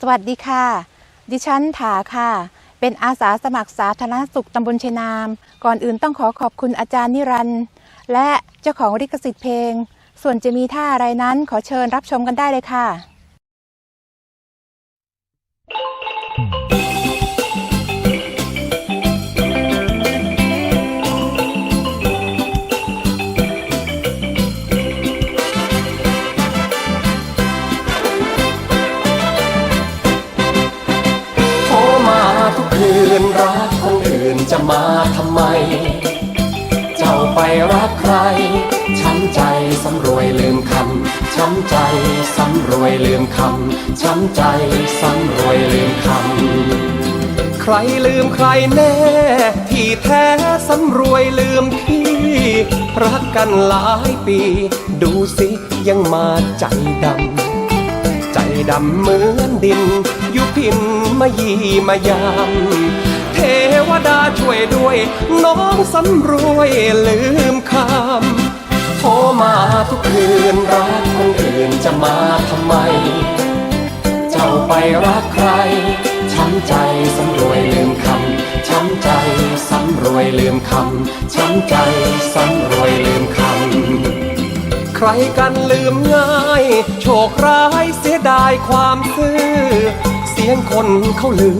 สวัสดีค่ะ ดิฉันถาค่ะ เป็นอาสาสมัครสาธารณสุขตำบลเชนาม ก่อนอื่นต้องขอขอบคุณอาจารย์นิรันด์และเจ้าของลิขสิทธิ์เพลง ส่วนจะมีท่าอะไรนั้นขอเชิญรับชมกันได้เลยค่ะ จะมาทำไม เจ้าไปรักใคร ช้ำใจสำรวยลืมคำ ช้ำใจสำรวยลืมคำ ช้ำใจสำรวยลืมคำ ใครลืมใครแน่ ที่แท้สำรวยลืมพี่ รักกันหลายปี ดูสิยังมาใจดำ ใจดำเหมือนดิน อยู่พินมายีมายาม เทวดาช่วยด้วย น้องสำรวยลืมคำโทรมาทุกคืนรักคนอื่นจะมาทำไม เจ้าไปรักใคร ช้ำใจสำรวยลืมคำ ช้ำใจสำรวยลืมคำ ช้ำใจสำรวยลืมคำใครกันลืมง่าย โชคร้ายเสียดายความซื่อ เสียงคนเขาลื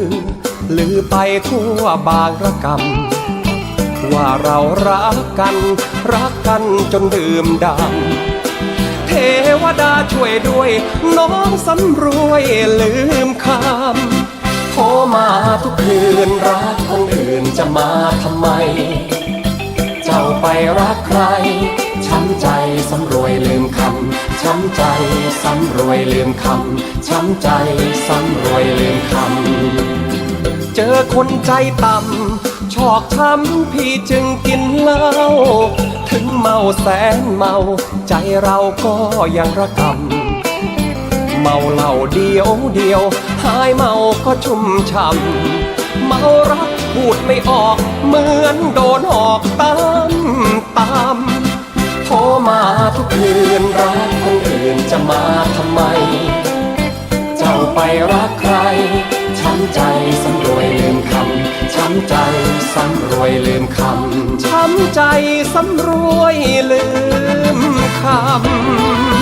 อลือไปทั่วบางระกำว่าเรารักกัน รักกันจนดื่มดำเทวดาช่วยด้วย น้องสำรวยลืมคำโทรมาทุกคืนรักคนอื่นจะมาทำไม เจ้าไปรักใครช้ำใจสำรวยลืมคำ ช้ำใจสำรวยลืมคำ ช้ำใจสำรวยลืมคำ เจอคนใจต่ำชอกช้ำพี่จึงกินเหล้าถึงเมาแสนเมาใจเราก็ยังระกำเมาเหล้าเดียวเดียว หายเมาก็ชุ่มช่ำเมารักพูดไม่ออก เหมือนโดนหอกตามตามโทรมาทุกคืนรักคนอื่นจะมาทำไม เข้าไปรักใคร ช้ำใจสำรวยลืมคำ ช้ำใจสำรวยลืมคำ ช้ำใจสำรวยลืมคำ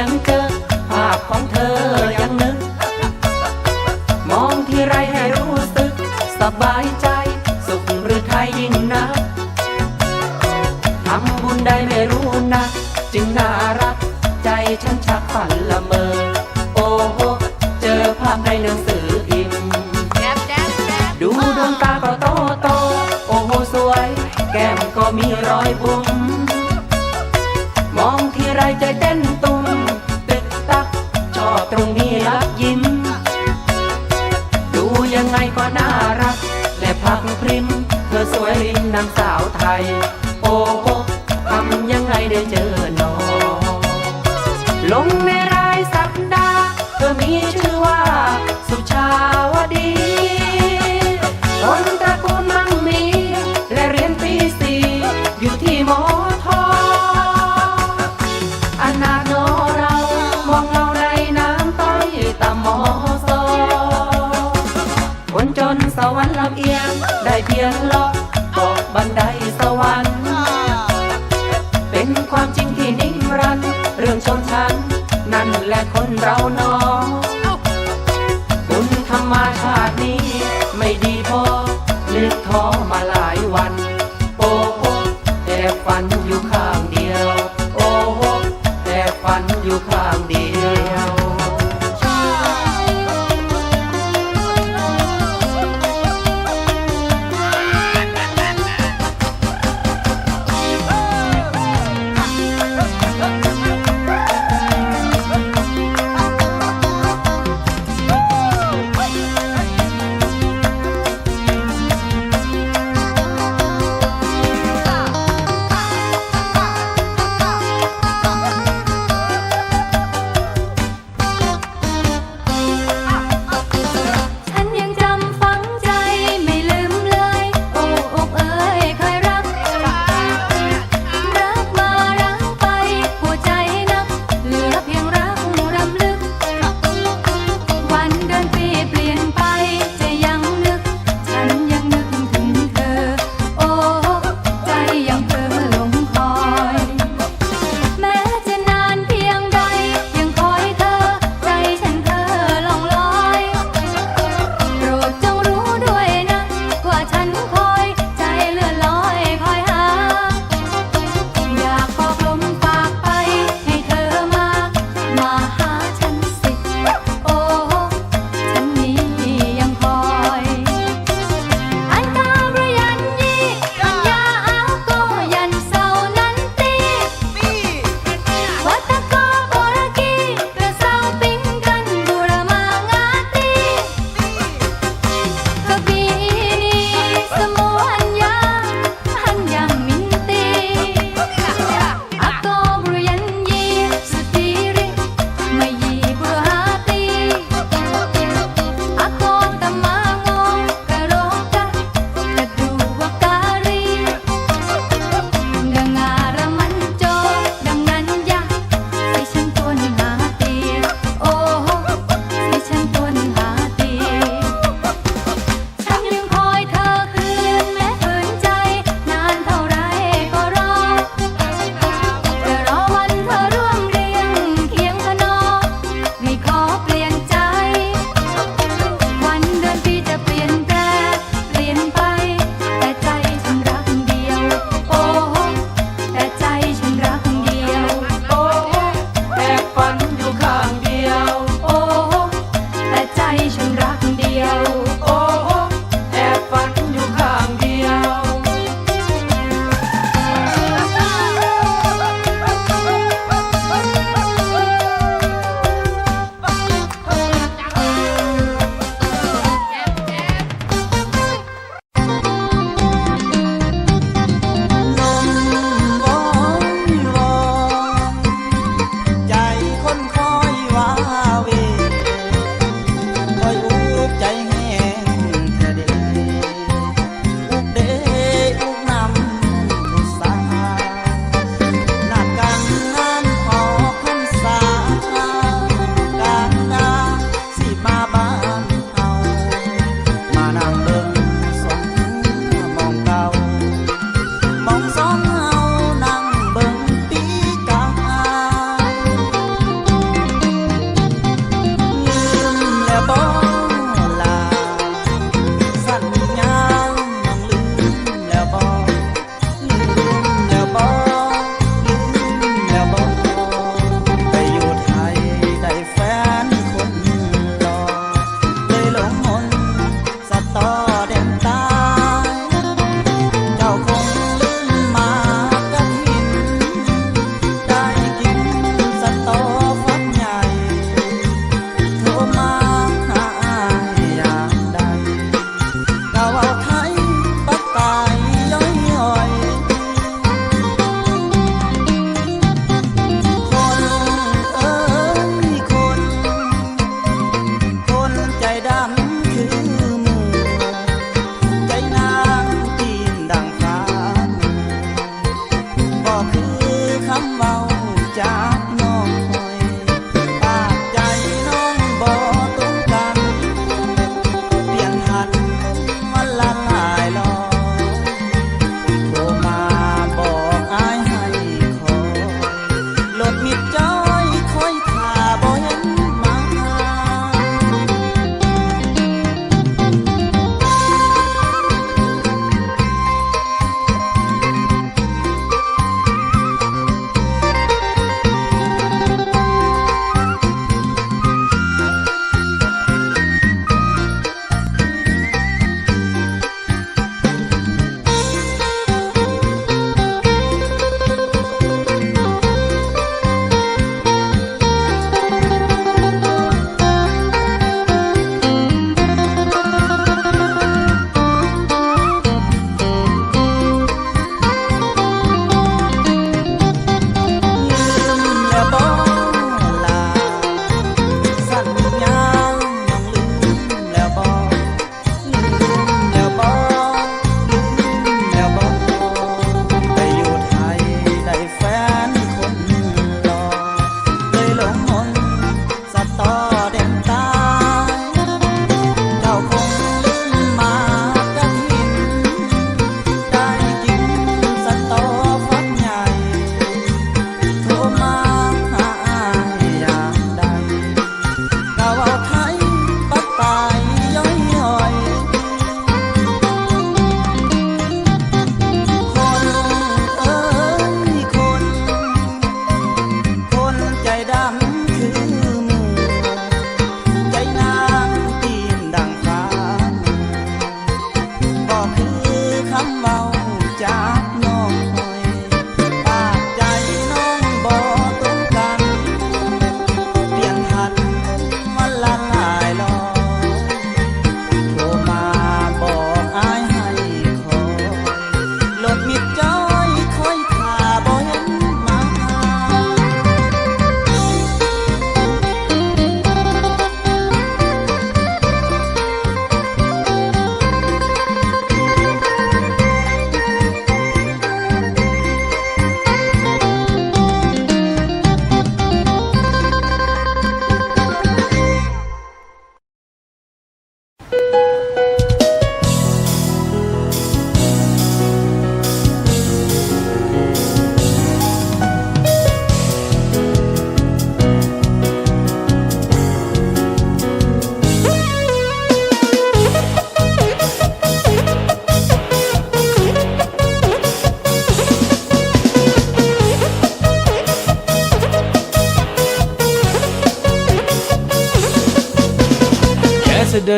ยงเจอภาพของเธอยังนึก มองที่ไรให้รู้สึก สบายใจ สุขหรือไทยยิ่งนะทำบุญได้ไม่รู้นะ จึงน่ารัก ใจฉันชักฝันละเมอ โอ้โห เจอภาพในหนังสืออิมดูดวงตาก็โตโต โอ้โหสวย แก้มก็มีรอยบุ๋มมองที่ไรใจเต้นตัว พักพริม เธอสวยริมนางสาวไทย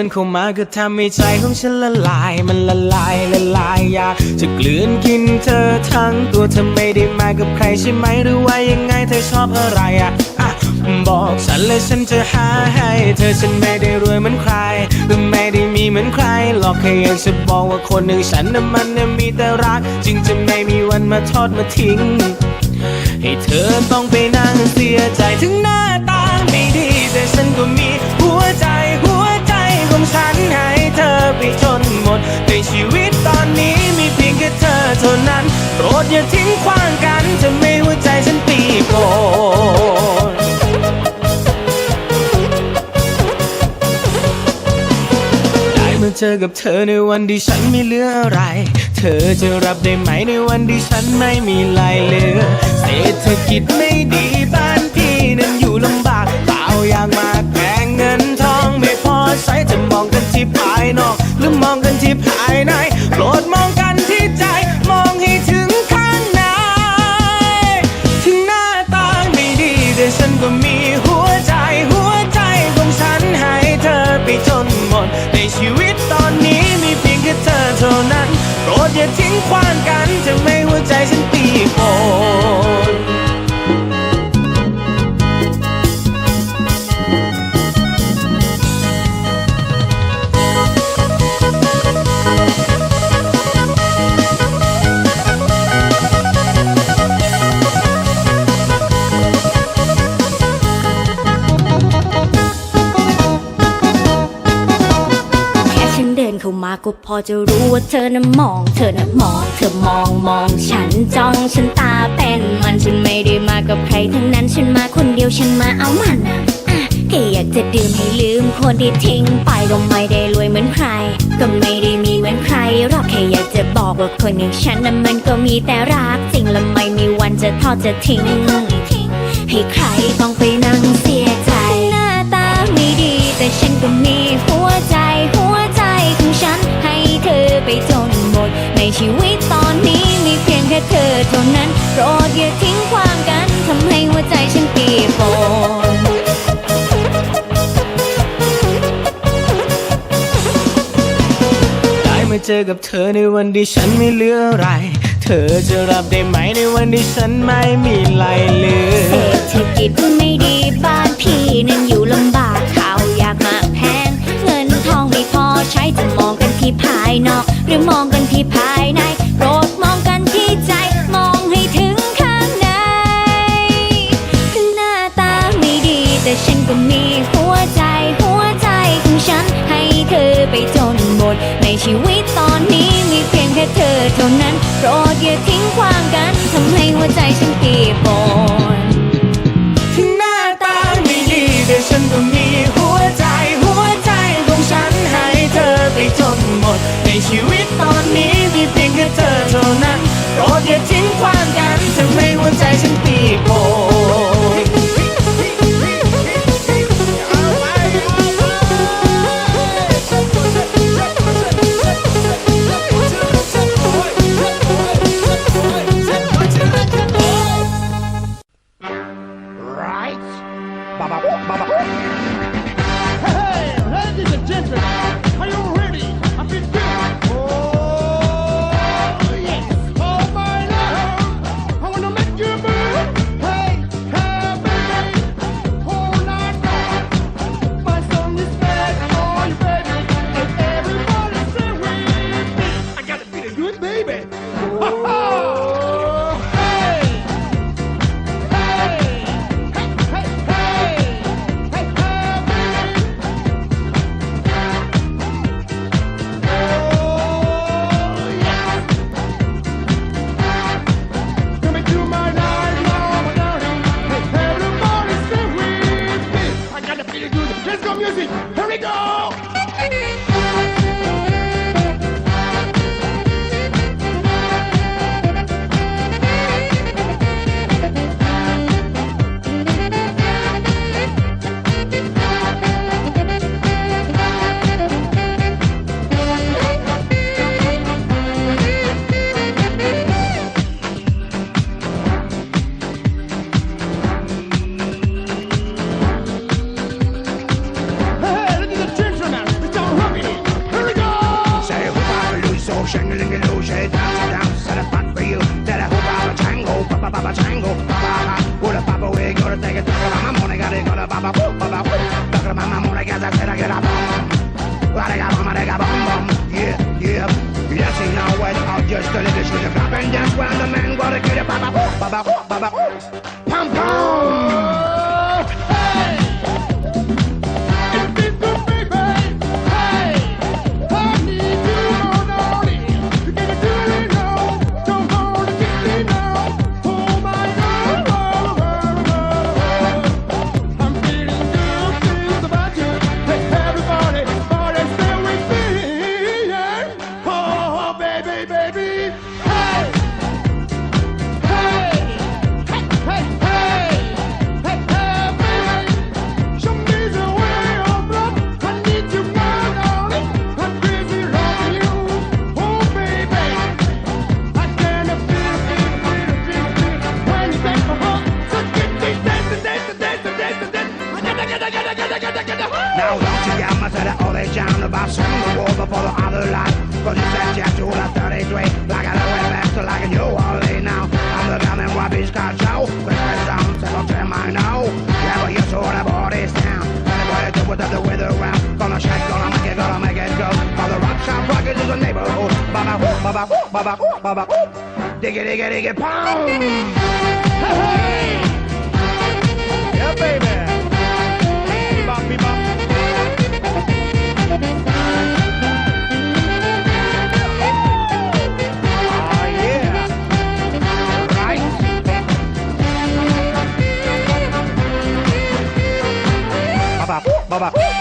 นเข้ามาก็ทำให้ใจของฉันละลาย มันละลายละลายอยากจะกลืนกินเธอทั้งตัวเธอไม่ได้มากับใครใช่ไหมหรือว่ายังไงเธอชอบอะไรอะอะบอกฉันเลยฉันจะหาให้เธอฉันไม่ได้รวยเหมือนใครหรือไม่ได้มีเหมือนใครหรอกแค่อยากจะบอกว่าคนหนึ่งฉันน่ะมันน่ะมีแต่รัก จึงจะไม่มีวันมาทอดมาทิ้ง ให้เธอต้องไปนั่งเด ในชีวิตตอนนี้มีเพียงแค่เธอเท่านั้น โปรดอย่าทิ้งขว้างกันจะไม่หัวใจฉันปีโกนได้มาเจอกับเธอในวันที่ฉันไม่เหลืออะไร เธอจะรับได้ไหมในวันที่ฉันไม่มีไรเหลือเศรษฐกิจไม่ดีบ้านพี่นั้นอยู่ลำบากเปล่าอยากมาก โปร อจะรู้ว่าเธอน่ะมอง เธอน่ะมอง เธอมองมองฉันจ้องฉันตาเป็นมันฉันไม่ได้มากับใครทั้งนั้นฉันมาคนเดียวฉันมาเอามันนะอะแค่อยากจะดื่มให้ลืมคนที่ทิ้งไปก็ไม่ได้รวยเหมือนใคร ก็ไม่ได้มีเหมือนใครหรอกแค่อยากจะบอกว่าคนอย่างฉันน่ะมันก็มีแต่รักจริงและไม่มีวันจะทอดจะทิ้งให้ใครต้องไป ชีวิตตอนนี้มีเพียงแค่เธอเท่านั้น โปรดอย่าทิ้งความกันทำให้หัวใจฉันเปียกฝนได้มาเจอกับเธอในวันที่ฉันไม่เหลืออะไร เธอจะรับได้ไหมในวันที่ฉันไม่มีไรเหลือเศรษฐกิจไม่ดีบ้านพี่นั้นอยู่ลำบากข้าวยากมากแพง เงินทองไม่พอใช้จะมองกันที่ภายนอกห รือมองกันที่ภายในโปรดมองกันที่ใจ มองให้ถึงข้างในถึงหน้าตาไม่ดี แต่ฉันก็มีหัวใจ หัวใจของฉัน ให้เธอไปจนหมด ในชีวิตตอนนี้มีเพียงแค่เธอเท่านั้น โปรดอย่าทิ้งขว้างกันทำให้หัวใจฉันเปียก โปร shack, gonna make it, gonna make it go. For the rock shop rockers is a neighborhood. Baba whoop, baba whoop, baba whoop, baba whoop. Diggy, diggy, diggy, pound. Hey, hey. Yeah, baby. Bebop, bebop. Bye-bye.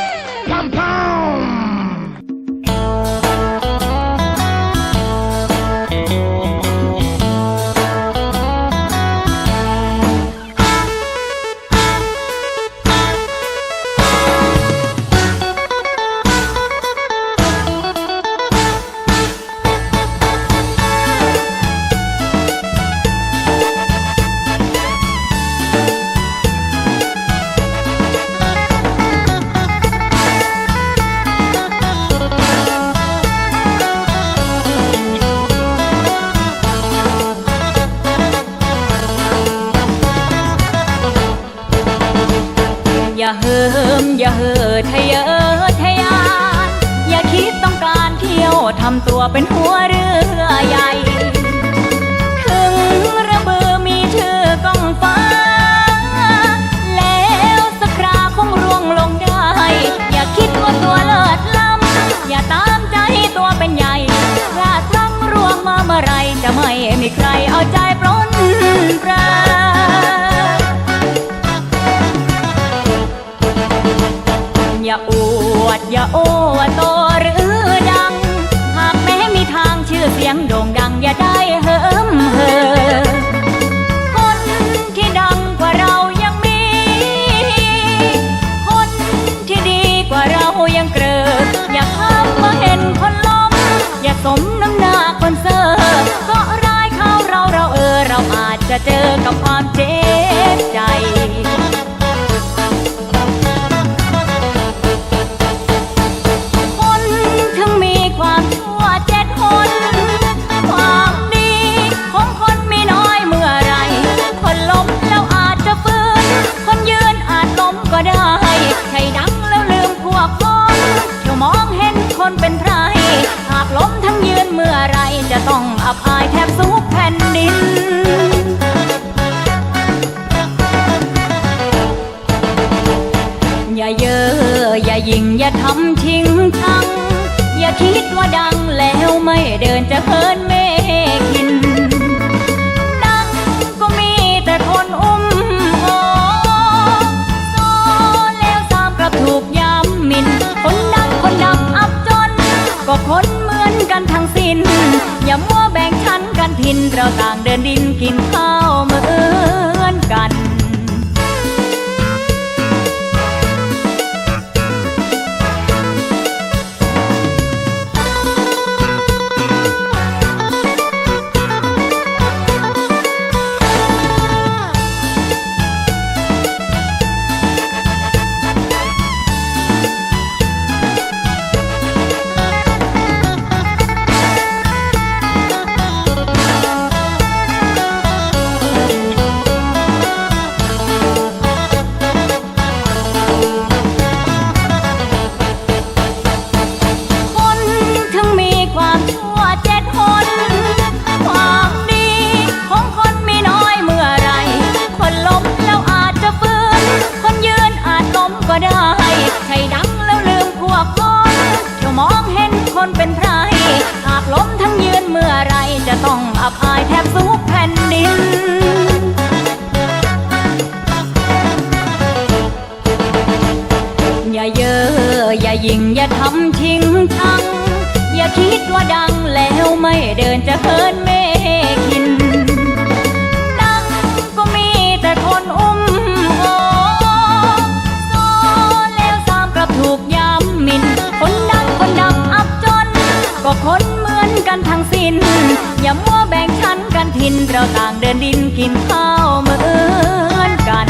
ใจร้นปราอย่าอวดอย่าโอ้ต จะเจอกับความเจ็บใจคนถึงมีความชั่วเจ็ดคน ความดีของคนมีน้อยเมื่อไร คนล้มแล้วอาจจะฟื้น คนยืนอาจล้มก็ได้ใคดังแล้วลืมพวกพ้องเที่ยวมองเห็นคนเป็นไพร ล้มทั้งยืนเมื่อไรจะต้องอับอายแทบสุกแผ่นดิน อย่าเย่ออย่ายิงอย่าทำทิ้งทั้งอย่าคิดว่าดังแล้วไม่เดินจะเพินเมฆิน สิ้น อย่ามัวแบ่งชั้นกันทินเราต่างเดินดินกินข้าวเหมือนกันคน อย่าเยอะอย่ายิงอย่าทำทิ้งชังอย่าคิดว่าดังแล้วไม่เดินจะเฮินเมกิน ดังก็มีแต่คนอุ้มโอโซแล้วสามกลับถูกย้ำมิน คนดังคนดังอับจน ก็คนเหมือนกันทั้งสิ้น อย่ามัวแบ่งชั้นกันทินเราต่างเดินดินกินข้าวเหมือนกัน